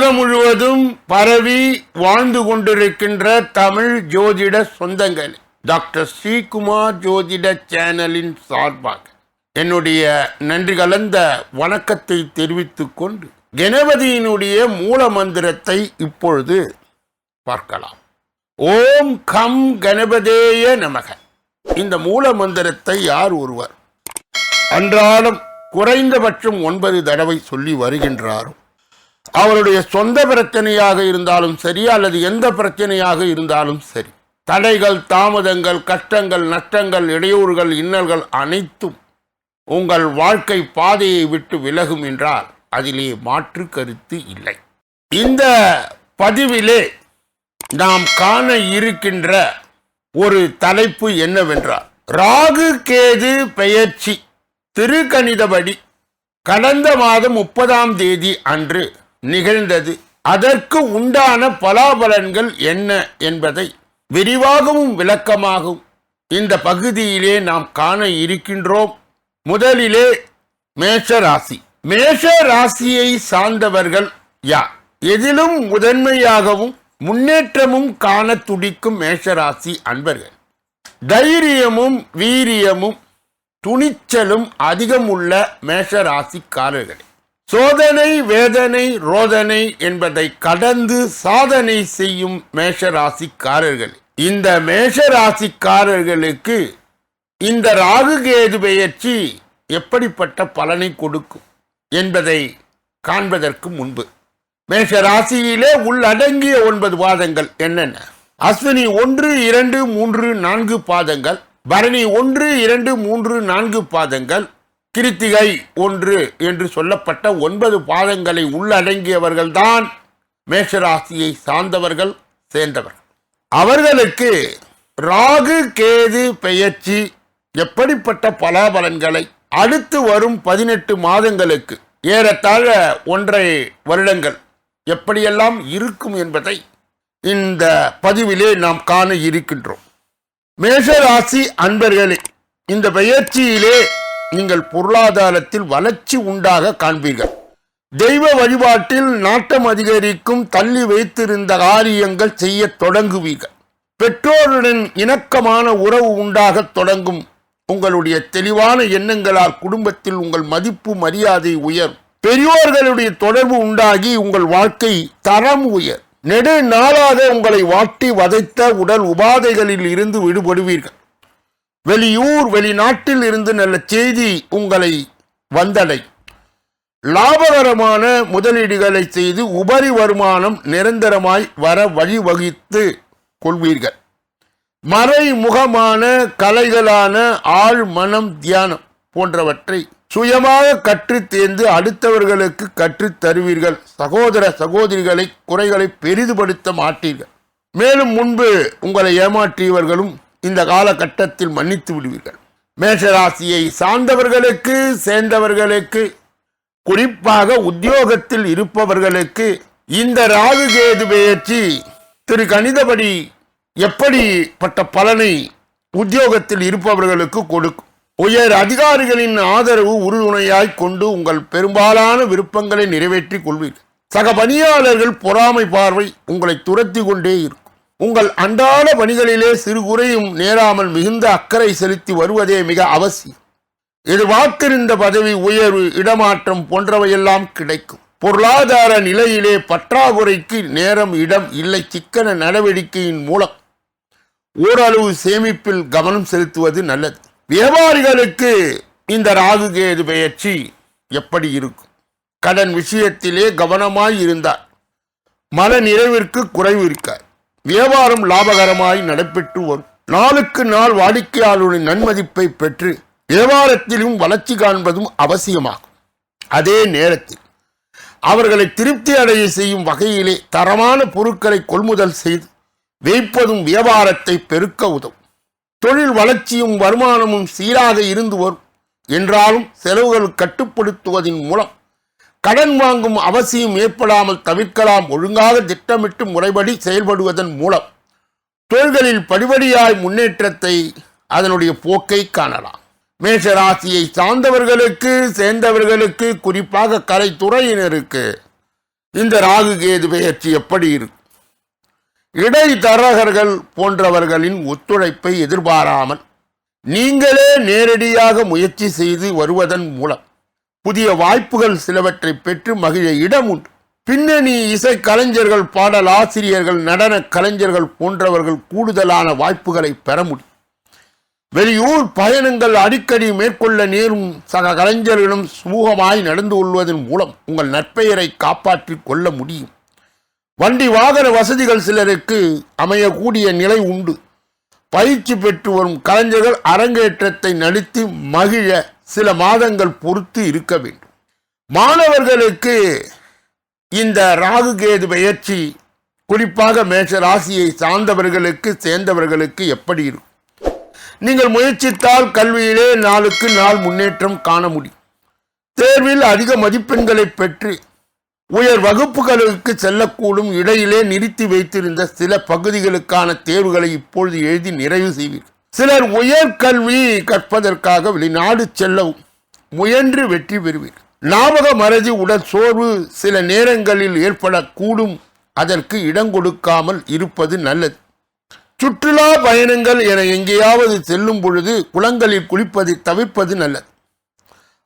உலகம் முழுவதும் பரவி வாழ்ந்து கொண்டிருக்கின்ற தமிழ் ஜோதிட சொந்தங்கள். டாக்டர் ஸ்ரீகுமார் ஜோதிட சேனலின் சார்பாக என்னுடைய நன்றி கலந்த வணக்கத்தை தெரிவித்துக் கொண்டு கணபதியினுடைய மூல மந்திரத்தை இப்பொழுது பார்க்கலாம். ஓம் கம் கணபதேய நமக. இந்த மூல மந்திரத்தை யார் ஒருவர் அன்றாடம் குறைந்தபட்சம் ஒன்பது தடவை சொல்லி வருகின்றாரோ? அவருடைய சொந்த பிரச்சனையாக இருந்தாலும் சரி அல்லது எந்த பிரச்சனையாக இருந்தாலும் சரி. தடைகள் தாமதங்கள் கஷ்டங்கள் நஷ்டங்கள் இடையூறுகள் இன்னல்கள் அனைத்தும் உங்கள் வாழ்க்கை பாதையை விட்டு விலகும் என்றால் அதிலே மாற்று கருத்து இல்லை. இந்த பதிவிலே நாம் காண இருக்கின்ற ஒரு தலைப்பு என்னவென்றால் ராகு கேது பெயர்ச்சி திருக்கணிதபடி கடந்த மாதம் முப்பதாம் தேதி அன்று நிகழ்ந்தது. அதற்கு உண்டான பலாபலன்கள் என்ன என்பதை விரிவாகவும் விளக்கமாகும் இந்த பகுதியிலே நாம் காண இருக்கின்றோம். முதலிலே மேஷ ராசி மேஷ ராசியை சார்ந்தவர்கள் யார்? எதிலும் முதன்மையாகவும் முன்னேற்றமும் காண துடிக்கும் மேஷராசி அன்பர்கள். தைரியமும் வீரியமும் துணிச்சலும் அதிகம் உள்ள மேஷராசிக்காரர்களே. சோதனை வேதனை ரோதனை என்பதை கடந்து சாதனை செய்யும் மேஷராசிக்காரர்கள். இந்த மேஷராசிக்காரர்களுக்கு இந்த ராகு கேது பெயர்ச்சி எப்படிப்பட்ட பலனை கொடுக்கும் என்பதை காண்பதற்கு முன்பு. மேஷ ராசியிலே உள்ளடங்கிய ஒன்பது பாதங்கள் என்னென்ன? அஸ்வினி ஒன்று இரண்டு மூன்று நான்கு பாதங்கள். பரணி ஒன்று இரண்டு மூன்று நான்கு பாதங்கள். கிருத்திகை ஒன்று என்று சொல்லப்பட்ட ஒன்பது பாதங்களை உள்ளடங்கியவர்கள்தான் மேஷராசியை சார்ந்தவர்கள் சேர்ந்தவர்கள். அவர்களுக்கு ராகு கேது பெயர்ச்சி எப்படிப்பட்ட பலாபலன்களை அடுத்து வரும் பதினெட்டு மாதங்களுக்கு ஏறத்தாழ ஒன்றை வருடங்கள் எப்படியெல்லாம் இருக்கும் என்பதை இந்த பதிவிலே நாம் காண இருக்கின்றோம். மேஷராசி அன்பர்களே இந்த பெயர்ச்சியிலே நீங்கள் பொருளாதாரத்தில் வளர்ச்சி உண்டாக காண்பீர்கள். தெய்வ வழிபாட்டில் நாட்டம் அதிகரிக்கும் தள்ளி வைத்திருந்த காரியங்கள் செய்யத் தொடங்குவீர்கள். பெற்றோருடன் இணக்கமான உறவு உண்டாகத் தொடங்கும். உங்களுடைய தெளிவான எண்ணங்களால் குடும்பத்தில் உங்கள் மதிப்பு மரியாதை உயர் பெரியோர்களுடைய தொடர்பு உண்டாகி உங்கள் வாழ்க்கை தரம் உயர். நெடு நாளாக உங்களை வாட்டி வதைத்த உடல் உபாதைகளில் இருந்து விடுபடுவீர்கள். வெளியூர் வெளிநாட்டில் இருந்து நல்ல செய்தி உங்களை வந்தடை. லாபகரமான முதலீடுகளை செய்து உபரி வருமானம் நிரந்தரமாய் வர வழிவகுத்து கொள்வீர்கள். மறைமுகமான கலைகளான ஆழ் மனம் தியானம் போன்றவற்றை சுயமாக கற்றுத் தேர்ந்து அடுத்தவர்களுக்கு கற்றுத் தருவீர்கள். சகோதர சகோதரிகளை குறைகளை பெரிதுபடுத்த மாட்டீர்கள். மேலும் முன்பு உங்களை ஏமாற்றியவர்களும் இந்த காலகட்டத்தில் மன்னித்து விடுவீர்கள். மேஷராசியை சார்ந்தவர்களுக்கு சேர்ந்தவர்களுக்கு குறிப்பாக உத்தியோகத்தில் இருப்பவர்களுக்கு இந்த ராகு கேது பெயர்ச்சி திரு கணிதபடி எப்படிப்பட்ட பலனை உத்தியோகத்தில் இருப்பவர்களுக்கு கொடுக்கும். உயர் அதிகாரிகளின் ஆதரவு உறுதுணையாய் கொண்டு உங்கள் பெரும்பாலான விருப்பங்களை நிறைவேற்றிக் கொள்வீர்கள். சக பணியாளர்கள் பொறாமை பார்வை உங்களை துரத்தி கொண்டே இருக்கும். உங்கள் அன்றாட பணிகளிலே சிறு குறையும் நேராமல் மிகுந்த அக்கறை செலுத்தி வருவதே மிக அவசியம். எதிர்பார்த்திருந்த பதவி உயர்வு இடமாற்றம் போன்றவையெல்லாம் கிடைக்கும். பொருளாதார நிலையிலே பற்றாக்குறைக்கு நேரம் இடம் இல்லை. சிக்கன நடவடிக்கையின் மூலம் ஓரளவு சேமிப்பில் கவனம் செலுத்துவது நல்லது. வியாபாரிகளுக்கு இந்த ராகு கேது பயிற்சி எப்படி இருக்கும்? கடன் விஷயத்திலே கவனமாய் இருந்தார் மன நிறைவிற்கு குறைவு இருக்கார் வியாபாரம் லாபகரமாய் நடைபெற்று வரும். நாளுக்கு நாள் வாடிக்கையாளரின் நன்மதிப்பை பெற்று வியாபாரத்திலும் வளர்ச்சி காண்பதும் அவசியமாகும். அதே நேரத்தில் அவர்களை திருப்தி அடைய செய்யும் வகையிலே தரமான பொருட்களை கொள்முதல் செய்து வைப்பதும் வியாபாரத்தை பெருக்க உதவும். தொழில் வளர்ச்சியும் வருமானமும் சீராக இருந்து வரும். என்றாலும் செலவுகள் கட்டுப்படுத்துவதன் மூலம் கடன் வாங்கும் அவசியம் ஏற்படாமல் தவிர்க்கலாம். ஒழுங்காக திட்டமிட்டு முறைப்படி செயல்படுவதன் மூலம் தொழில்களில் படிபடியாய் முன்னேற்றத்தை அதனுடைய போக்கை காணலாம். மேஷ ராசியை சார்ந்தவர்களுக்கு சேர்ந்தவர்களுக்கு குறிப்பாக கலைத்துறையினருக்கு இந்த ராகு கேது பெயர்ச்சி எப்படி இருக்கும்? இடைத்தரகர்கள் போன்றவர்களின் ஒத்துழைப்பை எதிர்பாராமல் நீங்களே நேரடியாக முயற்சி செய்து வருவதன் மூலம் புதிய வாய்ப்புகள் சிலவற்றை பெற்று மகிழ இடம் உண்டு. பின்னணி இசை கலைஞர்கள் பாடல் ஆசிரியர்கள் நடன கலைஞர்கள் போன்றவர்கள் கூடுதலான வாய்ப்புகளை பெற முடியும். வெளியூர் பயணங்கள் அடிக்கடி மேற்கொள்ள நேரும் சக கலைஞர்களிடம் சுமூகமாய் நடந்து கொள்வதன் மூலம் உங்கள் நற்பெயரை காப்பாற்றிக் கொள்ள முடியும். வண்டி வாகன வசதிகள் சிலருக்கு அமையக்கூடிய நிலை உண்டு. பயிற்சி பெற்று வரும் கலைஞர்கள் அரங்கேற்றத்தை நடித்து மகிழ சில மாதங்கள் பொறுத்து இருக்க வேண்டும். மாணவர்களுக்கு இந்த ராகு கேது குறிப்பாக மேஷ ராசியை சார்ந்தவர்களுக்கு சேர்ந்தவர்களுக்கு எப்படி இருக்கும்? நீங்கள் முயற்சித்தால் கல்வியிலே நாளுக்கு நாள் முன்னேற்றம் காண முடியும். தேர்வில் அதிக மதிப்பெண்களை பெற்று உயர் வகுப்புகளுக்கு செல்லக்கூடும் இடையிலே நிறுத்தி வைத்திருந்த சில பகுதிகளுக்கான தேர்வுகளை இப்பொழுது எழுதி நிறைவு செய்வீர்கள். சிலர் உயர்கல்வி கற்பதற்காக வெளிநாடு செல்லவும் முயன்று வெற்றி பெறுவீர்கள் ஞாபக மறதி உடல் சோர்வு சில நேரங்களில் ஏற்படக்கூடும். அதற்கு இடம் கொடுக்காமல் இருப்பது நல்லது. சுற்றுலா பயணங்கள் என எங்கேயாவது செல்லும் பொழுது குளங்களில் குளிப்பதை தவிர்ப்பது நல்லது.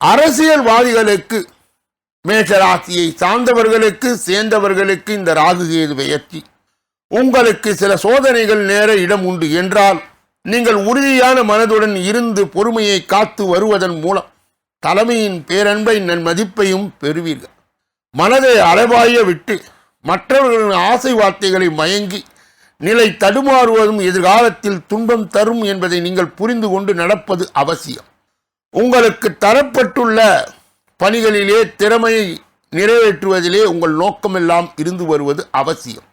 அரசியல்வாதிகளுக்கு மேஷராசியை சார்ந்தவர்களுக்கு சேர்ந்தவர்களுக்கு இந்த ராகு கேது பெயர்ச்சி உங்களுக்கு சில சோதனைகள் நேர இடம் உண்டு என்றால் நீங்கள் உறுதியான மனதுடன் இருந்து பொறுமையை காத்து வருவதன் மூலம் தலைமையின் பேரன்பை நன்மதிப்பையும் பெறுவீர்கள். மனதை அளவாய விட்டு மற்றவர்களின் ஆசை வார்த்தைகளை மயங்கி நிலை தடுமாறுவதும் எதிர்காலத்தில் துன்பம் தரும் என்பதை நீங்கள் புரிந்து கொண்டு நடப்பது அவசியம். உங்களுக்கு தரப்பட்டுள்ள பணிகளிலே திறமையை நிறைவேற்றுவதிலே உங்கள் நோக்கமெல்லாம் இருந்து வருவது அவசியம்.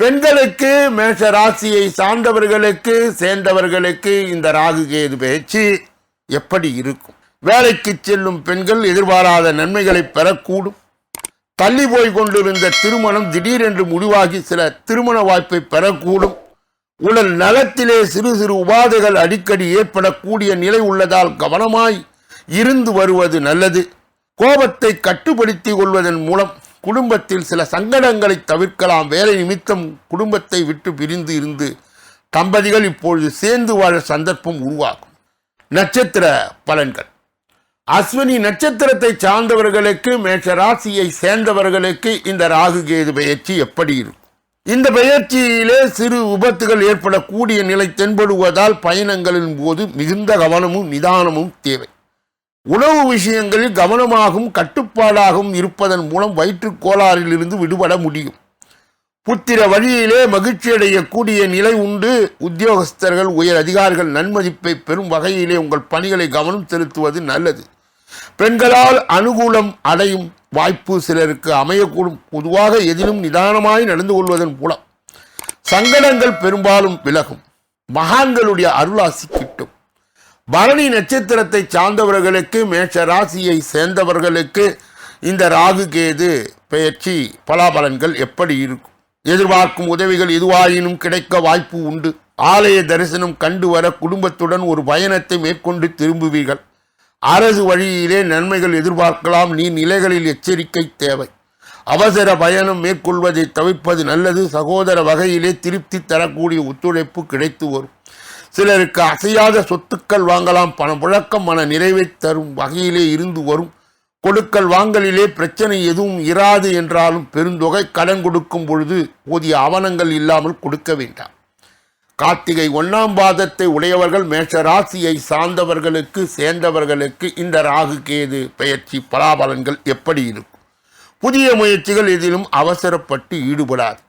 பெண்களுக்கு மேஷ ராசியை சார்ந்தவர்களுக்கு சேர்ந்தவர்களுக்கு இந்த ராகு கேது பேச்சு எப்படி இருக்கும்? வேலைக்கு செல்லும் பெண்கள் எதிர்பாராத நன்மைகளை பெறக்கூடும். தள்ளி போய் கொண்டிருந்த திருமணம் திடீரென்று முடிவாகி சில திருமண வாய்ப்பை பெறக்கூடும். உடல் நலத்திலே சிறு சிறு உபாதைகள் அடிக்கடி ஏற்படக்கூடிய நிலை உள்ளதால் கவனமாய் இருந்து வருவது நல்லது. கோபத்தை கட்டுப்படுத்திக் கொள்வதன் மூலம் குடும்பத்தில் சில சங்கடங்களை தவிர்க்கலாம். வேலை நிமித்தம் குடும்பத்தை விட்டு பிரிந்து இருந்து தம்பதிகள் இப்பொழுது சேர்ந்து வாழ சந்தர்ப்பம் உருவாகும். நட்சத்திர பலன்கள். அஸ்வினி நட்சத்திரத்தை சார்ந்தவர்களுக்கு மேஷ ராசியை சேர்ந்தவர்களுக்கு இந்த ராகு கேது பயிற்சி எப்படி இருக்கும்? இந்த பயிற்சியிலே சிறு விபத்துகள் ஏற்படக்கூடிய நிலை தென்படுவதால் பயணங்களின் போது மிகுந்த கவனமும் நிதானமும் தேவை. உணவு விஷயங்களில் கவனமாகவும் கட்டுப்பாடாகவும் இருப்பதன் மூலம் வயிற்றுக் கோளாறிலிருந்து விடுபட முடியும். புத்திர வழியிலே மகிழ்ச்சி அடையக்கூடிய நிலை உண்டு. உத்தியோகஸ்தர்கள் உயர் அதிகாரிகள் நன்மதிப்பை பெறும் வகையிலே உங்கள் பணிகளை கவனம் செலுத்துவது நல்லது. பெண்களால் அனுகூலம் அடையும் வாய்ப்பு சிலருக்கு அமையக்கூடும். பொதுவாக எதிலும் நிதானமாய் நடந்து கொள்வதன் மூலம் சங்கடங்கள் பெரும்பாலும் விலகும். மகான்களுடைய அருளாசி கிட்டும். பரணி நட்சத்திரத்தை சார்ந்தவர்களுக்கு மேஷ ராசியை சேர்ந்தவர்களுக்கு இந்த ராகு கேது பெயர்ச்சி பலாபலன்கள் எப்படி இருக்கும்? எதிர்பார்க்கும் உதவிகள் எதுவாயினும் கிடைக்க வாய்ப்பு உண்டு. ஆலய தரிசனம் கண்டு வர குடும்பத்துடன் ஒரு பயணத்தை மேற்கொண்டு திரும்புவீர்கள். அரசு வழியிலே நன்மைகள் எதிர்பார்க்கலாம் நீ நிலைகளில் எச்சரிக்கை தேவை. அவசர பயணம் மேற்கொள்வதை தவிர்ப்பது நல்லது. சகோதர வகையிலே திருப்தி தரக்கூடிய ஒத்துழைப்பு கிடைத்து வரும். சிலருக்கு அசையாத சொத்துக்கள் வாங்கலாம் பணப்புழக்கம் மன நிறைவை தரும் வகையிலே இருந்து வரும். கொடுக்கல் வாங்கலிலே பிரச்சனை எதுவும் இராது என்றாலும் பெருந்தொகை கடன் கொடுக்கும் பொழுது போதிய ஆவணங்கள் இல்லாமல் கொடுக்க வேண்டாம். கார்த்திகை ஒன்னாம் பாதத்தை உடையவர்கள் மேஷ ராசியை சார்ந்தவர்களுக்கு சேர்ந்தவர்களுக்கு இந்த ராகு கேது பயிற்சி பலாபலன்கள் எப்படி இருக்கும்? புதிய முயற்சிகள் எதிலும் அவசரப்பட்டு ஈடுபடாது.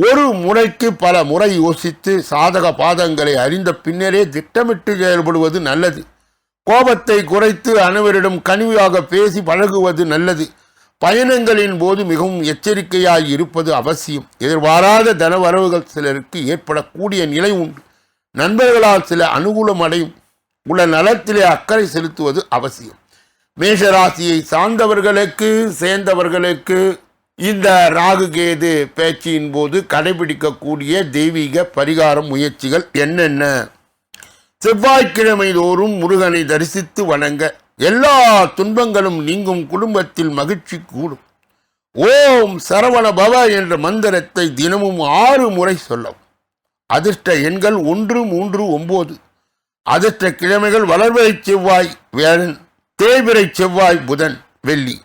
ஒரு முறைக்கு பல முறை யோசித்து சாதக பாதங்களை அறிந்த பின்னரே திட்டமிட்டு செயல்படுவது நல்லது. கோபத்தை குறைத்து அனைவரிடம் கனிவாக பேசி பழகுவது நல்லது. பயணங்களின் போது மிகவும் எச்சரிக்கையாய் இருப்பது அவசியம். எதிர்பாராத தனவரவுகள் சிலருக்கு ஏற்படக்கூடிய நிலை உண்டு. நண்பர்களால் சில அனுகூலம் அடையும். உள்ள நலத்திலே அக்கறை செலுத்துவது அவசியம். மேஷராசியை சார்ந்தவர்களுக்கு சேர்ந்தவர்களுக்கு இந்த ராகு கேது பேச்சின் போது கடைபிடிக்கக்கூடிய தெய்வீக பரிகாரம் முயற்சிகள் என்னென்ன? செவ்வாய்க்கிழமை தோறும் முருகனை தரிசித்து வணங்க எல்லா துன்பங்களும் நீங்கும் குடும்பத்தில் மகிழ்ச்சி கூடும். ஓம் சரவண பவ என்ற மந்திரத்தை தினமும் ஆறு முறை சொல்லவும். அதிர்ஷ்ட எண்கள் ஒன்று மூன்று ஒன்பது அதிர்ஷ்ட கிழமைகள் வளர்வை செவ்வாய் வேளன் தேய்பிரை செவ்வாய் புதன் வெள்ளி.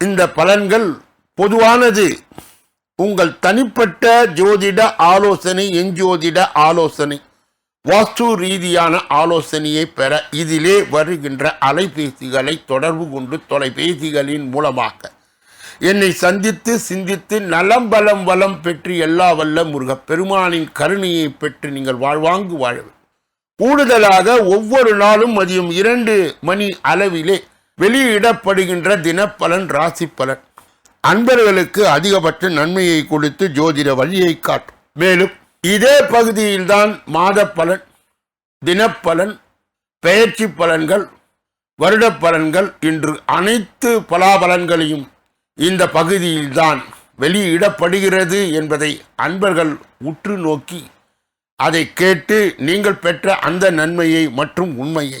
இந்த பலன்கள் பொதுவானது. உங்கள் தனிப்பட்ட ஜோதிட ஆலோசனை எஞ்சோதிட ஆலோசனை வாஸ்து ரீதியான ஆலோசனையை பெற இதிலே வருகின்ற அலைபேசிகளை தொடர்பு கொண்டு தொலைபேசிகளின் மூலமாக. என்னை சந்தித்து சிந்தித்து நலம் பலம் வளம் பெற்று எல்லா வல்ல முருக பெருமானின் கருணையை பெற்று நீங்கள் வாழ்வாங்கு வாழ கூடுதலாக ஒவ்வொரு நாளும் மதியம் இரண்டு மணி அளவிலே வெளியிடப்படுகின்ற தினப்பலன் ராசி பலன் அன்பர்களுக்கு அதிகபட்ச நன்மையை கொடுத்து ஜோதிட வழியை காட்டும். மேலும் இதே பகுதியில்தான் மாத பலன் தினப்பலன் பெயர்ச்சி பலன்கள் வருட பலன்கள் இன்று அனைத்து பலாபலன்களையும் இந்த பகுதியில்தான் வெளியிடப்படுகிறது என்பதை அன்பர்கள் உற்று நோக்கி அதை கேட்டு நீங்கள் பெற்ற அந்த நன்மையை மற்றும் உண்மையை